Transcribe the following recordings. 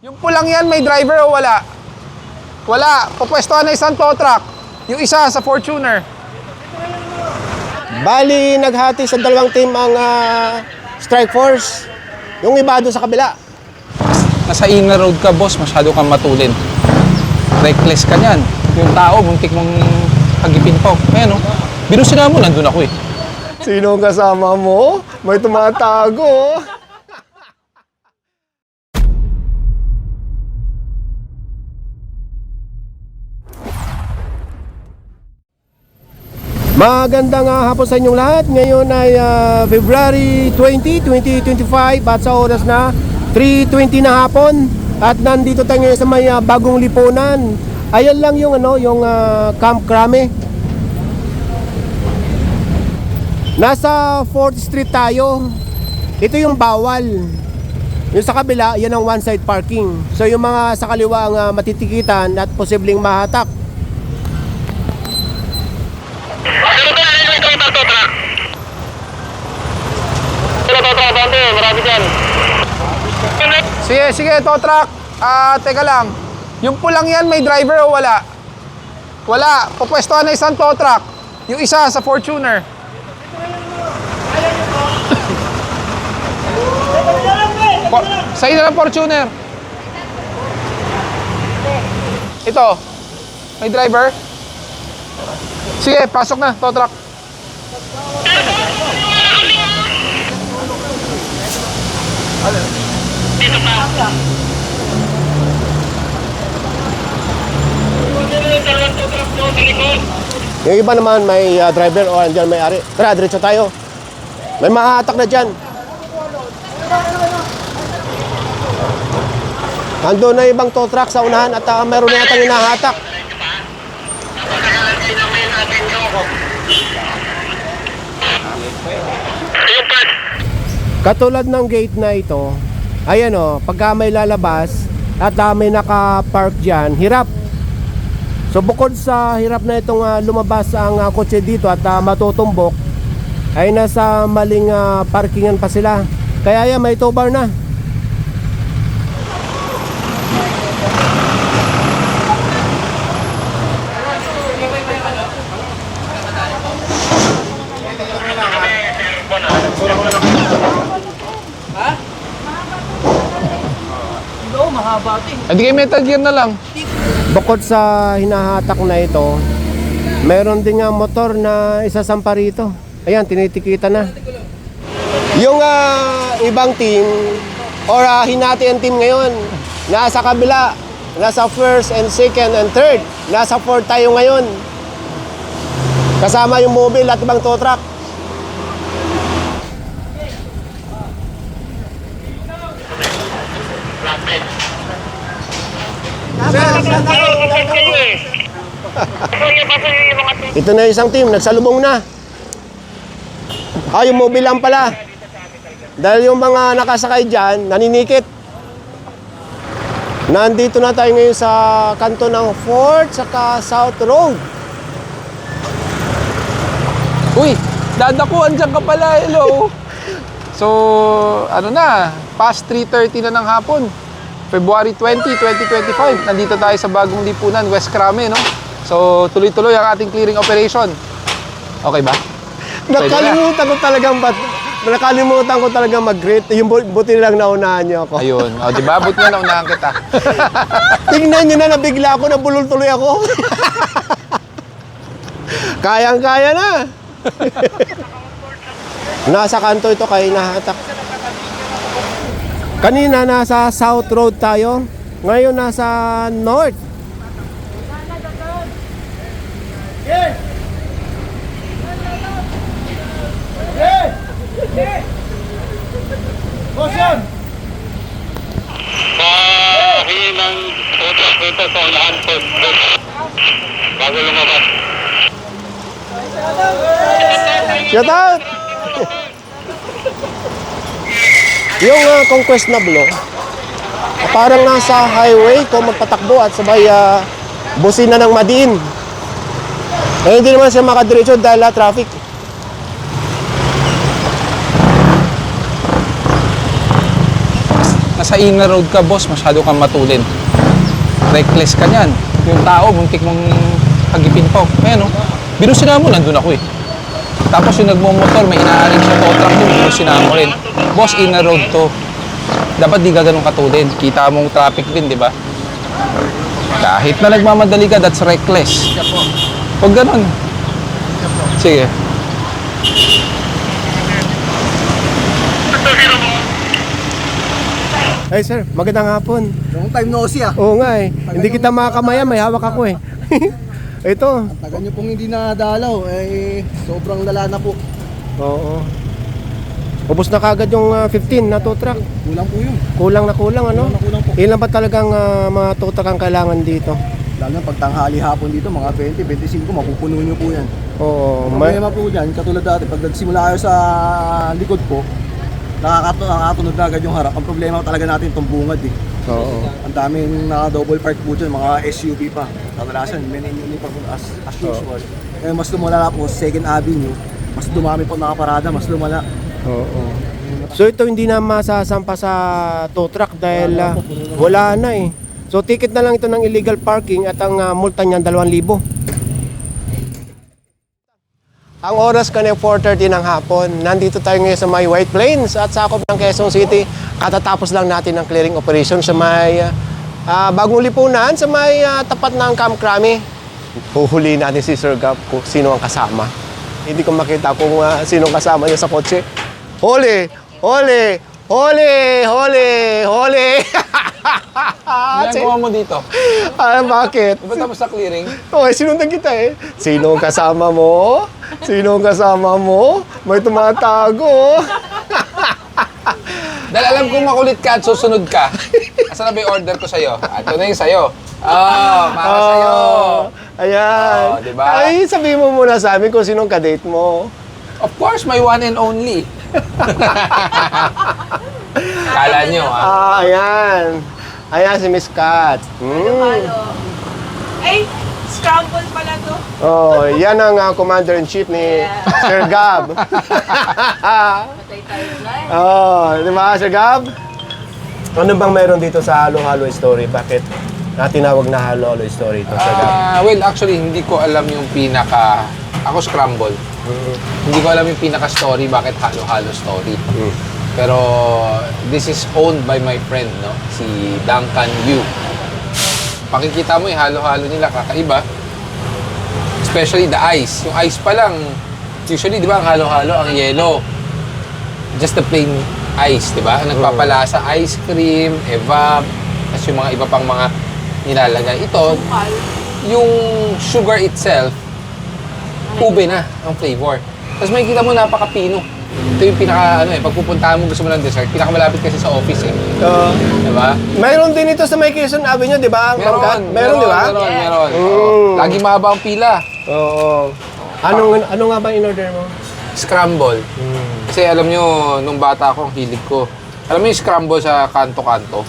Yung pulang yan, may driver o wala? Wala. Pupwestuhan na isang tow truck. Yung isa sa Fortuner. Bali, naghati sa dalawang team ang ah, strike force. Yung iba doon sa kabila. Nasa inner road ka, boss. Masyado kang matulin. Reckless ka niyan. Yung tao, muntik mong hagipin pa. Ayan, oh. Binusina mo, nandun ako eh. Sino ang kasama mo? May tumatago. Magandang uh, hapon sa inyong lahat. Ngayon ay ah, February 20, 2025 at sa oras na 3.20 na hapon. At nandito tayo ngayon sa may ah, bagong lipunan. Ayan lang yung ano, yung ah, Camp Crame. Nasa 4th Street tayo. Ito yung bawal. Yung sa kabila, yan ang one side parking. So yung mga sa kaliwa ang ah, matitikitan at posibleng mahatak. Ano ba na ito yung tow truck? Ito tow truck, bante, marami dyan. Sige, sige, tow truck. Ah, teka lang. Yung pulang yan, may driver o wala? Wala. Pupwestuhan na isang tow truck. Yung isa sa Fortuner. Po- sa ina ng Fortuner. Ito. May driver? Sige, pasok na, tow truck. Dalawang sa likod. Yung iba naman may ah, driver o andyan may ari. Tara, diretso tayo. May mahatak na dyan. Ando na ibang tow truck sa unahan at uh, meron na yatang hinahatak. Katulad ng gate na ito, ayan o, pagka may lalabas at may naka-park dyan, hirap. So bukod sa hirap na itong ah, lumabas ang ah, kotse dito at ah, matutumbok, ay nasa maling ah, parkingan pa sila. Kaya yan, may tow bar na. Hindi kayo metal gear na lang. Bukod sa hinahatak na ito, meron din nga motor na isasampa rito. Ayan, tinitikita na. Yung ah, ibang team, or uh, hinati ang team ngayon, nasa kabila, nasa first and second and third, nasa fourth tayo ngayon. Kasama yung mobile at ibang tow truck. Tow Ito na yung isang team, nagsalubong na. Ah, yung mobile lang pala. Dahil yung mga nakasakay dyan, naninikit. Nandito na tayo ngayon sa kanto ng 4th saka South Road. Uy, dadakuan dyan ka pala, hello. So, ano na, past 3.30 na ng hapon. February 20, 2025. Nandito tayo sa bagong lipunan, West Crame, no? So, tuloy-tuloy ang ating clearing operation. Okay ba? Na. Nakalimutan ko talagang bat nakalimutan ko talagang mag-greet. Yung bu- buti lang naunahan niyo ako. Ayun. O, di ba? Buti nga naunahan kita. Tingnan niyo na nabigla ako, nabulol tuloy ako. Kayang-kaya na. nasa kanto ito kay nahatak. Kanina nasa South Road tayo. Ngayon nasa North. Pahingi ng tow truck dito sa unahan po. Bago lumabas. Shout out! Yung uh, conquest na block, parang nasa highway kung magpatakbo at sabay uh, busina ng madiin. Eh, hindi naman siya makadiretso dahil uh, traffic. Nasa inner road ka, boss, masyado kang matulin. Reckless ka niyan. Yung tao, muntik mong hagipin pa. Ayan, oh. Binusina mo, nandun ako eh. Tapos yung nagmumotor, may inaaring siya tow truck doon, binusina mo rin. Boss, inner road to. Dapat di ka ganun katulin. Kita mong traffic din, di ba? Kahit na nagmamadali ka, that's reckless. Huwag ganun. Sige. Ay sir, magandang hapon. Long time no see ah. Oo nga eh. Hindi kita makakamaya, may hawak ako eh. Ito. Tagal nyo pong hindi nadalaw, eh sobrang lala na po. Oo. Ubus na kagad yung ah, 15 na tow truck. Kulang po yun. Kulang na kulang ano? Kulang na kulang po. Ilan ba talagang ah, mga tow truck ang kailangan dito? Lalo na pag tanghali hapon dito, mga 20, 25, mapupuno nyo po yan. Oo. Ang may- problema po dyan, katulad dati, pag nagsimula kayo sa likod po, nakakatunod na agad yung harap. Ang problema talaga natin itong bungad eh. Oo. Ang daming naka double park po dyan, mga SUV pa. Kadalasan, men in uniform as, as usual. Eh, mas lumala po, Second Avenue, mas dumami po nakaparada, mas lumala. Oo. So ito hindi na masasampa sa tow truck dahil ah, wala na eh. So ticket na lang ito ng illegal parking at ang ah, multa niyan 2,000. Ang oras kanina 4.30 ng hapon. Nandito tayo ngayon sa may White Plains at sakop ng Quezon City. Katatapos lang natin ng clearing operation sa may ah, bagong lipunan sa may ah, tapat ng Camp Crame. Huhuli natin si Sir Gap kung sino ang kasama. Hindi ko makita kung ah, sino ang kasama niya sa kotse. Huli! Huli! Huli! Huli! Huli! Ginagawa mo dito. ah, bakit? Di ba tapos na clearing? Okay, sinundan kita eh. Sino ang kasama mo? Sino ang kasama mo? May tumatago. Dahil alam kong makulit ka at susunod ka. Asan na ba yung order ko sa'yo? Ah, Ito na yung sa'yo. Oh, para sa'yo. Ayan. Oh, diba? Ay, sabihin mo muna sa amin kung sinong kadate mo. Of course, my one and only. Kala nyo, ah. Ah, ayan. Ayan si Miss Kat. Hmm. Halo. Ay, scramble pala to. Oh, yan ang ah, commander-in-chief ni Sir Gab. Patay tayo oh, di ba, Sir Gab? Ano bang meron dito sa Halo-Halo Story? Bakit na tinawag na Halo-Halo Story ito, Sir Gab? Ah, well, actually, hindi ko alam yung pinaka... Ako scramble. Hindi ko alam yung pinaka-story, bakit halo-halo story. Mm. Pero this is owned by my friend, no? Si Duncan Yu. Pakikita mo yung halo-halo nila, kakaiba. Especially the ice. Yung ice pa lang, usually, di ba, ang halo-halo, ang yellow. Just the plain ice, di ba? Ang nagpapalasa, ice cream, evap, tapos yung mga iba pang mga nilalagay. Ito, yung sugar itself, ube na ang flavor. Tapos makikita mo napaka-pino. Ito yung pinaka, ano eh, pag pupuntahan mo gusto mo ng dessert, pinakamalapit kasi sa office eh. Oh. Diba? Mayroon din ito sa may Quezon Avenue, di ba? Ma'am Kat? Meron, di ba? Meron, meron. Mm. Oo. Lagi mahaba ang pila. Oo. Anong, ano nga ba in-order mo? Scramble. Kasi alam nyo, nung bata ako, ang hilig ko. Alam mo yung scramble sa kanto-kanto?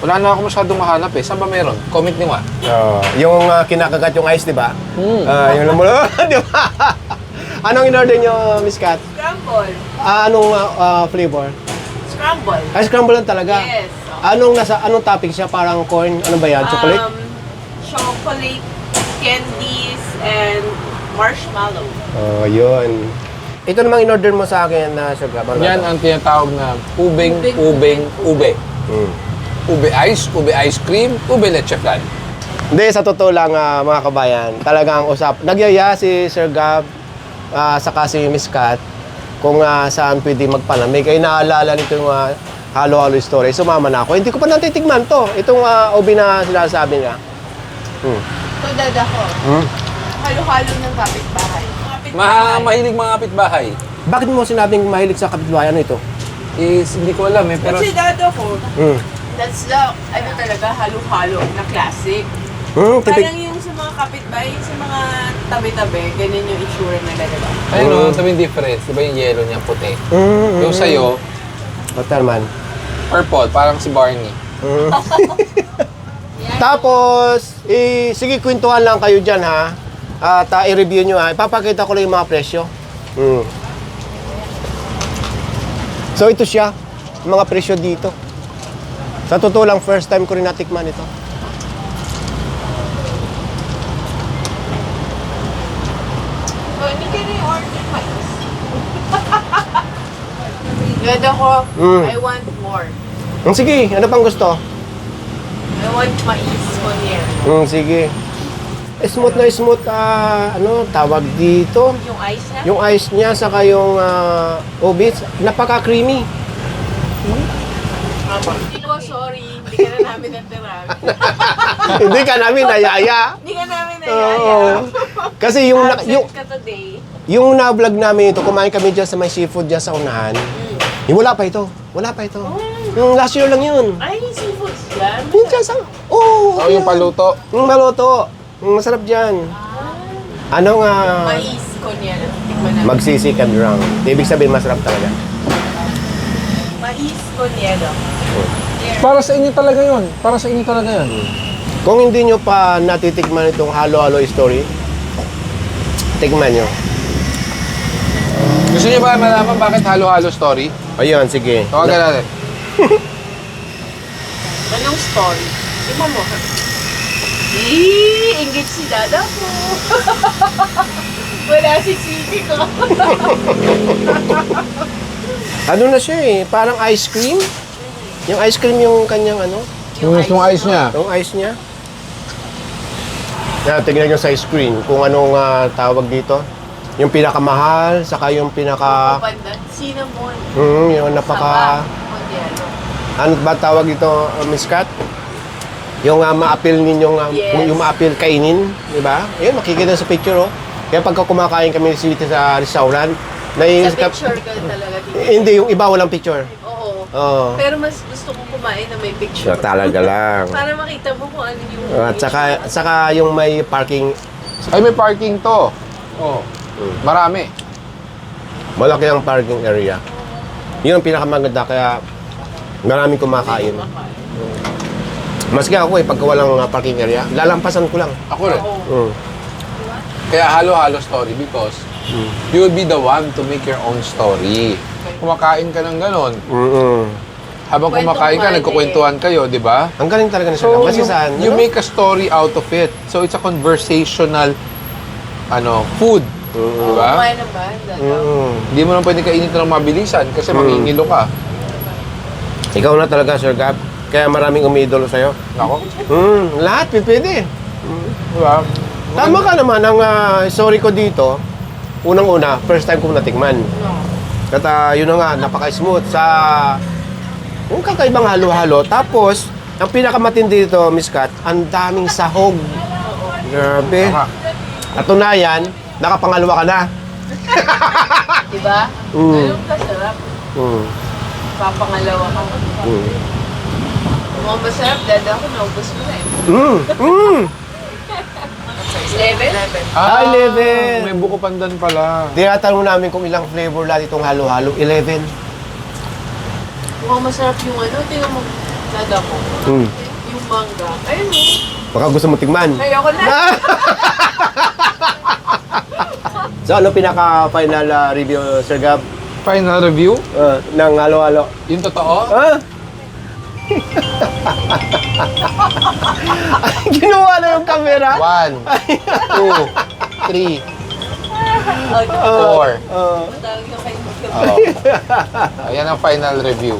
Wala na ako masyadong mahanap eh. Saan ba meron? Comment nyo nga. Oh, yung ah, kinakagat yung ice, di ba? Mm. Ah, yung lumulo, di ba? Anong in-order nyo, Miss Kat? Scramble. Ah, anong ah, ah, flavor? Scramble. Ice scramble lang talaga. Yes. Anong nasa anong topping siya? Parang corn, ano ba yan? Chocolate? Um, chocolate, candies, and marshmallow. Oh, yun. Ito namang in-order mo sa akin na. Ano Yan ang tinatawag na Ubeng, ubeng, ube. Mm. Ube ice, ube ice cream, ube leche flan. Hindi, sa totoo lang ah, mga kabayan, talagang usap. Nagyaya si Sir Gab, uh, saka si Miss Kat, kung ah, saan pwede magpanamig. Ay naalala nito yung ah, halo-halo story. Sumama na ako. Hindi ko pa natitigman to. Itong uh, ubi na sinasabi niya. Hmm. Ito dada ko. Hmm? Halo-halo ng kapitbahay. Ma mahilig mga kapitbahay. Bakit mo sinabing mahilig sa kapitbahay? Ano ito? Is, hindi ko alam eh, pero Kasi dada ko, Hmm. That's the, ano talaga, halo-halo na classic. Hmm, tipid. Parang yung sa mga kapitbahay, sa mga tabi-tabi, ganyan yung itsura nila, diba? ayun o, sabi yung difference. Di ba yung yellow niya puti? Hmm, Yung sa'yo, Hotel man. purple, parang si Barney. Hmm. Tapos, eh, sige, kwentuhan lang kayo dyan, ha? At ah, i-review nyo, ha? Ipapakita ko lang yung mga presyo. Mm. So, ito siya. Yung mga presyo dito. Sa totoo lang, first time ko rin natikman ito. So, hindi ka na order mais. Ganda ko, Mm. I want more. Mm, sige, ano pang gusto? I want mais con yan. Mm, sige. Smooth na smooth, ah, ano, tawag dito. Yung ice na? Yung ice niya, saka yung uh, ubits, napaka-creamy. Hindi ko, sorry. Hindi ka na namin natirabi. Hindi ka namin nayaya. Hindi ka namin Oo. nayaya. Kasi yung, na, Absent yung, ka today. yung na-vlog namin ito, kumain kami dyan sa may seafood dyan sa unahan. Eh, wala pa ito. Wala pa ito. Yung last year lang yun. Ay, seafood yan. Yung dyan sa... Oo. Oh, yung paluto. Yung maluto. Yung masarap dyan. Ano nga... Mais con yan. Tikman natin. Magsi-second round. Ibig sabihin, masarap talaga. Mais con yan. Para sa inyo talaga yun. Para sa inyo talaga yun. Kung hindi nyo pa natitikman itong halo-halo story, tikman nyo. Gusto niyo ba malaman bakit halo-halo story? Ayun, sige. Tawagan natin. Anong story? Tingnan mo. Eee, ingit si dada ko. Wala si Chibi ko. Ano na siya eh, parang ice cream. Yung ice cream yung kanyang ano, Yung mismong ice niya. yung ice niya. Na, tignan nyo sa screen kung anong ah, tawag dito. Yung pinakamahal, saka yung pinaka... Pandan. Cinnamon. Hmm, yung napaka... Ano ba tawag dito, uh, Miss Kat? Yung uh, ma-appeal ninyong, uh, Yes. yung ma-appeal kainin, di ba? Ayun, makikita sa picture, oh. Kaya pagka kumakain kami dito sa restaurant, Sa nai- picture ka talaga dito. Hindi, yung iba walang picture. Oo. Oo. Pero mas gusto kong kumain na may picture. talaga lang. Para makita mo kung ano yung... At saka, saka yung may parking, Ay, may parking to. Oh. Marami. malaki ang parking area. Yun ang pinakamaganda, kaya maraming kumakain. Maski ako eh, pagka walang uh, parking area, lalampasan ko lang. Ako rin. Mm. Kaya halo-halo story because you will be the one to make your own story. Kumakain ka ng ganon. Mm-mm. Habang Kwentong kumakain ka, mali. nagkukwentuhan kayo, di ba? Ang galing talaga na So, sila. Kasi you, saan, you ano? make a story out of it. So, it's a conversational ano, food. Di ba? Kumain naman. dada. Mm. Hindi mo naman pwede kainin ito ng mabilisan kasi mangingilo ka. Ikaw na talaga, Sir Gab. Kaya maraming umiidolo sa'yo. Ako? Mm, lahat, pwede. Di ba? Tama ka naman, ang ah, story ko dito, unang-una, first time kong natikman. At ah, yun na nga, napaka-smooth sa yung kakaibang halo-halo. Tapos, ang pinakamatindi dito, Miss Kat, ang daming sahog. Grabe. Katunayan, nakapangalawa ka na. Di ba? Mm. Anong kasarap? Mm. Papangalawa ka. Mm. Mukhang masarap. Dada ko, naubos mo na eh. Mm. Mm. 11? Ah, 11. May buko pandan pala. Tinatanong namin kung ilang flavor lahat itong halo-halo. 11. Mukhang masarap yung ano. Tingnan mo. Dada ko. Mm. Yung mangga. Ayun mo. Baka gusto mo tigman. Ayoko na. So ano pinaka-final ah, review, Sir Gab, Final review? uh, ng halo-halo? Yung totoo? Ah? Ay, ginawa na yung camera. One, two, three, Okay. four. Uh, Oh. Ayan ang final review.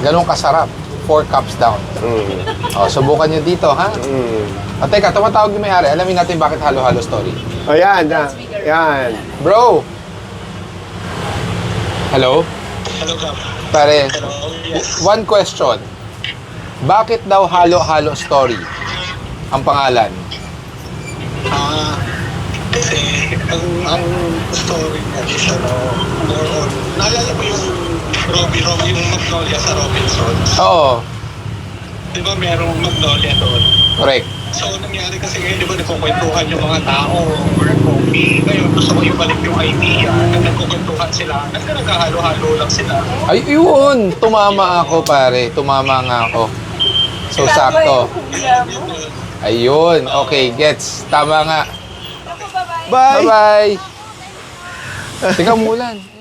Ganun kasarap. Four cups down. mm, Oh, subukan nyo dito, ha? mm. At teka, tumatawag yung may-ari. Alamin natin bakit halo-halo story. Ayan, na. Yan. Bro! Hello? Hello, Gab. Pare, Hello. Yes. one question. Bakit daw halo-halo story ang pangalan? Ah, kasi ang ang story niya is ano, more on, naalala mo yung Robbie, Robbie, yung Magnolia sa Robinsons? Oo, Di ba merong Magnolia doon? correct. So, ang nangyari kasi ngayon, di ba nagkukwentuhan yung mga tao or coffee. Ngayon, gusto ko ibalik yung idea na nagkukwentuhan sila. Nagka naghahalo-halo lang sila. Ay, yun! Tumama ako, pare. Tumama nga ako. So, sakto. Ayun. Okay, gets. Tama nga. Bye. Bye-bye. Teka, mulan.